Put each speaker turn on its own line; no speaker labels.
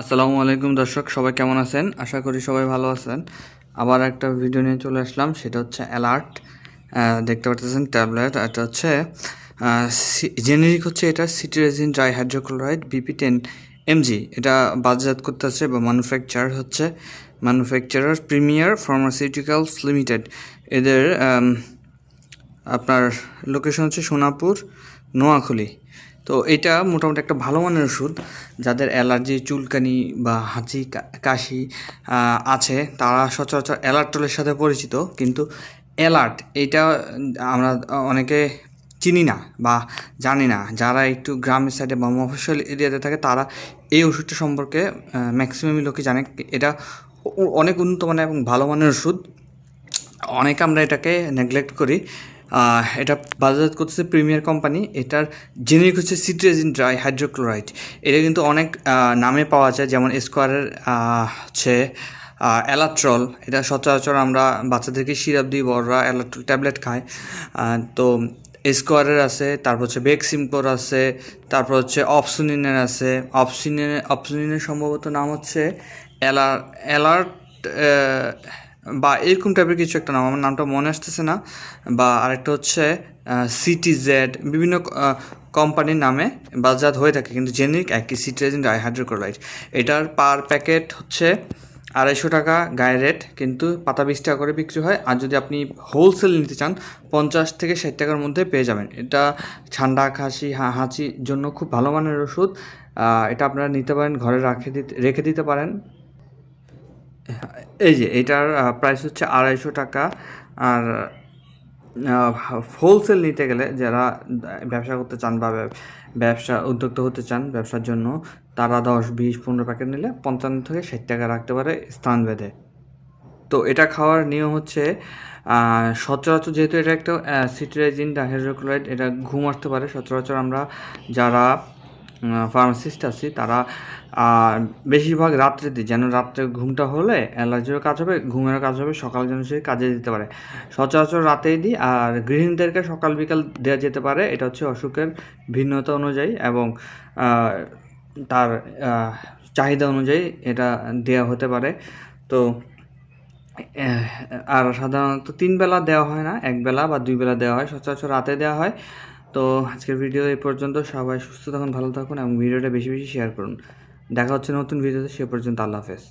আসসালামু আলাইকুম দর্শক, সবাই কেমন আছেন? আশা করি সবাই ভালো আছেন। আবার একটা ভিডিও নিয়ে চলে আসলাম, সেটা হচ্ছে অ্যালার্ট। দেখতে পাচ্ছেন ট্যাবলেট এটা হচ্ছে জেনেরিক হচ্ছে এটা cetirizine dihydrochloride, BP ten MG. এটা বাজারজাত করতে আছে বা ম্যানুফ্যাকচার হচ্ছে ম্যানুফ্যাকচারার প্রিমিয়ার ফার্মাসিউটিক্যালস লিমিটেড এদের আপনার লোকেশন হচ্ছে সোনাপুর, নোয়াখলি। তো এটা মোটামুটি একটা ভালো মানের ওষুধ। যাদের অ্যালার্জি, চুলকানি বা হাঁচি কাশি আছে, তারা সচরাচর অ্যালার্টলের সাথে পরিচিত। কিন্তু অ্যালার্ট, এটা আমরা অনেকে চিনি না বা জানি না। যারা একটু গ্রামের সাইডে বা মফস্বল এরিয়াতে থাকে, তারা এই ওষুধটা সম্পর্কে ম্যাক্সিমামই লোকে জানে। এটা অনেক উন্নত মানের এবং ভালো মানের ওষুধ। অনেকে আমরা এটাকে নেগলেক্ট করি। এটা বাজারজাত করতেছে প্রিমিয়ার কোম্পানি। এটার জেনেরিক হচ্ছে সিট্রেজিন ড্রাই হাইড্রোক্লোরাইড এটা কিন্তু অনেক নামে পাওয়া যায়, যেমন স্কোয়ারের হচ্ছে অ্যালাট্রল এটা সচরাচর আমরা বাচ্চাদেরকে সিরাপ দিই, বড়রা অ্যালাট্রল ট্যাবলেট খায়। তো স্কোয়ারের আছে, তারপর হচ্ছে বেক্সিমকোর আছে, তারপর হচ্ছে অপসুনিনের আছে। অপসিনের অপসুনিনের সম্ভবত নাম হচ্ছে অ্যালার অ্যালার্ট বা এরকম টাইপের কিছু একটা নাম, আমার নামটা মনে আসতেছে না। বা আরেকটা হচ্ছে সিটি জেড বিভিন্ন কোম্পানির নামে বাজার হয়ে থাকে, কিন্তু জেনেরিক একই সিট্রেজিন ডাইহাইড্রোক্লোরাইড এটার পার প্যাকেট হচ্ছে আড়াইশো টাকা গায়ে রেট কিন্তু পাতা বিশ টাকা করে বিক্রি হয়। আর যদি আপনি হোলসেল নিতে চান, পঞ্চাশ থেকে ষাট টাকার মধ্যে পেয়ে যাবেন। এটা ঠান্ডা, খাসি হাঁচির জন্য খুব ভালো মানের ওষুধ। এটা আপনারা নিতে পারেন, ঘরে রাখে দিতে, রেখে দিতে পারেন। এই যে এটার প্রাইস হচ্ছে আড়াইশো টাকা। আর হোলসেল নিতে গেলে যারা ব্যবসা করতে চান বা ব্যবসা উদ্যোক্তা হতে চান ব্যবসার জন্য, তারা দশ, বিশ, পনেরো প্যাকেট নিলে পঞ্চান্ন থেকে ষাট টাকা রাখতে পারে স্থান ভেদে। তো এটা খাওয়ার নিয়ম হচ্ছে সচরাচর যেহেতু এটা একটা সিট্রাইজিন ডাইহাইড্রোক্লোরাইড এটা ঘুম আসতে পারে। সচরাচর আমরা যারা ফার্মাসিস্ট আছি, তারা বেশিরভাগ রাত্রে দিই যেন রাত্রে ঘুমটা হলে অ্যালার্জিরও কাজ হবে, ঘুমেরও কাজ হবে, সকাল যেন সে কাজে দিতে পারে। সচরাচর রাতেই দিই, আর গৃহিণীদেরকে সকাল বিকাল দেওয়া যেতে পারে, এটা হচ্ছে অসুখের ভিন্নতা অনুযায়ী এবং তার চাহিদা অনুযায়ী এটা দেওয়া হতে পারে। তো আর সাধারণত তিন বেলা দেওয়া হয় না, এক বেলা বা দুই বেলা দেওয়া হয়, সচরাচর রাতে দেওয়া হয়। তো আজকের ভিডিও এই পর্যন্ত। সবাই সুস্থ থাকুন, ভালো থাকুন এবং ভিডিওটা বেশি বেশি শেয়ার করুন। দেখা হচ্ছে নতুন ভিডিওতে সে পর্যন্ত আল্লাহ হাফেজ।